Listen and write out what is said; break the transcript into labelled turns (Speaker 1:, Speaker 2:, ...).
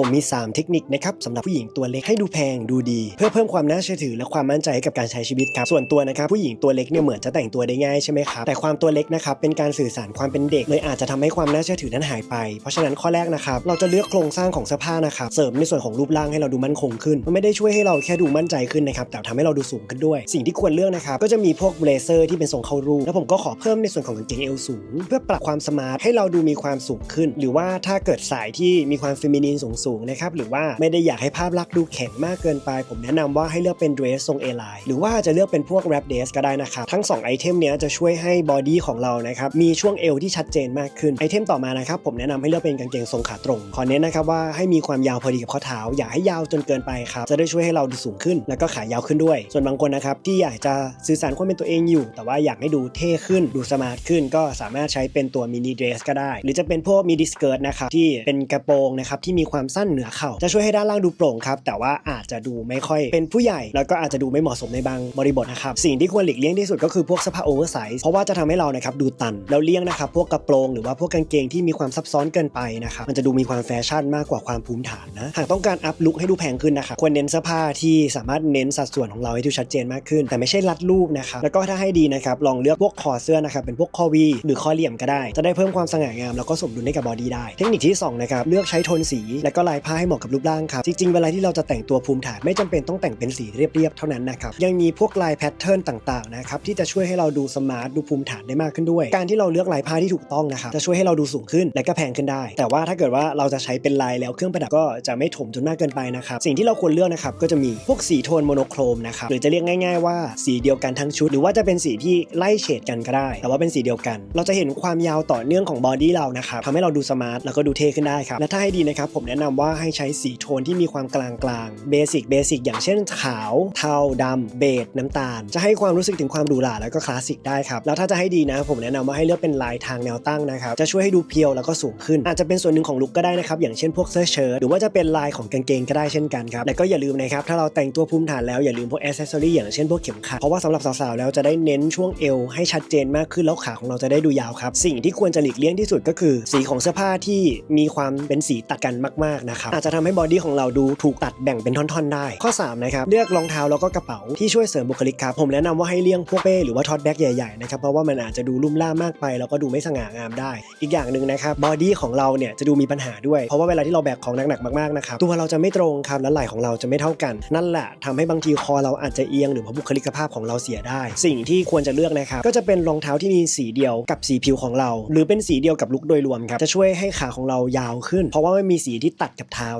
Speaker 1: ผมมี 3 เทคนิคนะครับสำหรับผู้หญิงตัวเล็กให้ดูแพงดูดี เพื่อเพิ่มความน่าเชื่อถือและความมั่นใจให้กับการใช้ชีวิตครับส่วนตัวนะครับผู้หญิงตัวเล็กเนี่ยเหมือนจะแต่งตัวได้ง่ายใช่ไหมครับแต่ความตัวเล็กนะครับเป็นการสื่อสารความเป็นเด็กเลยอาจจะทำให้ความน่าเชื่อถือนั้นหายไป เพราะฉะนั้นข้อแรกนะครับเราจะเลือกโครงสร้างของเสื้อผ้านะครับเสริมในส่วนของรูปร่างให้เราดูมั่นคงขึ้น มันไม่ได้ช่วยให้เราแค่ดูมั่นใจขึ้นนะครับแต่ทำให้เราดูสูงขึ้นด้วย สิ่งที่ควรเลือกนะครับก็จะมีพวกเบลเซอร์ที่เป็นทรงเข้ารูปแล้วผมก็ขอเพิ่มในส่วนของกางเกงเอวสูง เพื่อปรับความสมาร์ทให้เราดูมีความสูงขึ้น หรือว่าถ้าเกิดสายที่มีความเฟมินีนสูงๆนะครับหรือว่าไม่ได้อยากให้ภาพลักษณ์ดูแข็งมากเกินไป ผมแนะนำว่าให้เลือกเป็นเดรสทรงเอไลน์หรือว่าจะเลือกเป็นพวกแรปเดสก็ได้นะครับทั้ง2ไอเทมเนี้ยจะช่วยให้บอดี้ของเรานะครับมีช่วงเอวที่ชัดเจนมากขึ้นไอเทมต่อมานะครับผมแนะนำให้เลือกเป็นกางเกงทรงขาตรงขอเน้นนะครับว่าให้มีความยาวพอดีกับข้อเท้า อย่าให้ยาวจนเกินไปครับจะได้ช่วยให้เราดูสูงขึ้น แล้วก็ขายาวขึ้นด้วย ส่วนบางคนนะครับที่อยากจะสื่อสารความเป็นตัวเองอยู่ แต่ว่าอยากให้ดูเท่ขึ้นดูสมาร์ทขึ้น ก็สามารถใช้เป็นตัวมินิเดรสก็ได้ หรือจะเป็นพวกมินิสเกิร์ตนะครับที่เป็นกระโปรงนะครับที่มีความสั้นเหนือเข่าจะช่วยให้ด้านล่างดูโปร่งครับแต่ว่าอาจจะดูไม่ค่อยเป็นผู้ใหญ่ แล้วก็อาจจะดูไม่เหมาะสมในบางบริบทนะครับสิ่งที่ควรหลีกเลี่ยงที่สุดก็คือพวกเสื้อผ้าโอเวอร์ไซส์เพราะว่าจะทำให้เรานะครับดูตันแล้วเลี่ยงนะครับพวกกระโปรงหรือว่าพวกกางเกงที่มีความซับซ้อนเกินไปนะครับมันจะดูมีความแฟชั่นมากกว่าความภูมิฐานนะหากต้องการอัพลุคให้ดูแพงขึ้นนะครับควรเน้นเสื้อผ้าที่สามารถเน้นสัดส่วนของเราให้ดูชัดเจนมากขึ้น แต่ไม่ใช่รัดรูปนะครับแล้วก็ถ้าให้ดีนะครับลองเลือกพวกคอเสื้อนะครับเป็นพวกคอวีหรือคอเหลี่ยมก็ได้ จะได้เพิ่มความสง่างามแล้วก็สมดุลให้กับบอดี้ได้ เทคนิคที่สองนะครับเลือกใช้โทนสีและก็ลายผ้าให้เหมาะกับรูปร่างครับ จริงๆ เวลาที่เราจะแต่งตัวภูมิฐานไม่จำเป็นต้องแต่งเป็นสีเรียบๆ เท่านั้นนะครับ ยังมีพวกลายแพทเทิร์นต่างๆ นะครับที่จะช่วยให้เราดูสมาร์ทดูภูมิฐานได้มากขึ้นด้วย การที่เราเลือกลายผ้าที่ถูกต้องนะครับจะช่วยให้เราดูสูงขึ้นและก็แพงขึ้นได้ แต่ว่าถ้าเกิดว่าเราจะใช้เป็นลายแล้วเครื่องประดับก็จะไม่ถมจนมากเกินไปนะครับสิ่งที่เราควรเลือกนะครับก็จะมีพวกสีโทนโมโนโครมนะครับหรือจะเรียกง่าย ๆ ว่าสีเดียวกันทั้งชุด หรือว่าจะเป็นสีที่ไล่เฉดกันก็ได้ แต่ว่าเป็นสีเดียวกัน เราจะเห็นความยาวต่อเนื่องของบอดี้เรานะครับทำให้เราดูสมาร์ทแล้วก็ดูเท่ขึ้นได้ครับและถ้าให้ดีนะครับผมแนะนำว่าให้ใช้สีโทนที่มีความกลางกลางเบสิกเบสิกอย่างเช่นขาว เทาดำเบจน้ำตาล จะให้ความรู้สึกถึงความหรูหราแล้วก็คลาสสิกได้ครับ แล้วถ้าจะให้ดีนะ ผมแนะนำว่าให้เลือกเป็นลายทางแนวตั้งนะครับ จะช่วยให้ดูเพียวแล้วก็สูงขึ้น อาจจะเป็นส่วนหนึ่งของลุคก็ได้นะครับ อย่างเช่นพวกเสื้อเชิ้ตหรือว่าจะเป็นลายของกางเกงก็ได้เช่นกันครับและก็อย่าลืมนะครับถ้าเราแต่งตัวภูมิฐานแล้วอย่าลืมพวกอ c เซสซอรี่อย่างเช่นพวกเข็มขัดเพราะว่าสำหรับสาวๆแล้วจะได้เน้นช่วงเอวให้ชัดเจนมากขึ้นแล้วขาของเราจะได้ดูยาวครับสิ่งที่ควรจะหลีกเลี่ยงที่สุดก็คือ สีของเสื้อผ้าที่มีความเป็นสีตัดกันมากนะครับอาจจะทำให้บอดี้ของเราดูถูกตัดแบ่งเป็นท่อนๆได้ ข้อ3นะครับเลือกรองเท้าแล้วก็กระเป๋าที่ช่วยเสริมบุคลิกครับผมแนะนำว่าให้เลี่ยงพวกเป้หรือว่าท็อตแบ็กใหญ่ๆนะครับเพราะว่ามันอาจจะดูลุ่มล่ามากไป แล้วก็ดูไม่สง่างามได้ อีกอย่างหนึ่งนะครับบอดี้ของเราเนี่ยจะดูมีปัญหาด้วยเพราะว่าเวลาที่เราแบกของหนักๆมากๆนะครับตัวเราจะไม่ตรงครับและไหล่ของเราจะไม่เท่ากัน นั่นแหละทำให้บางทีคอเราอาจจะเอียงหรือว่าบุคลิกภาพของเราเสียได้ สิ่งที่ควรจะเลือกนะครับก็จะเป็นรองเท้าที่มีสีเดียวกับสีผิวของเรา หรือเป็นสีเดียวกับลุคโดยรวมครับจะช่วยให้ขาของเรายาวขึ้น เพราะว่าไม่มีสีที่ตัดกับเท้า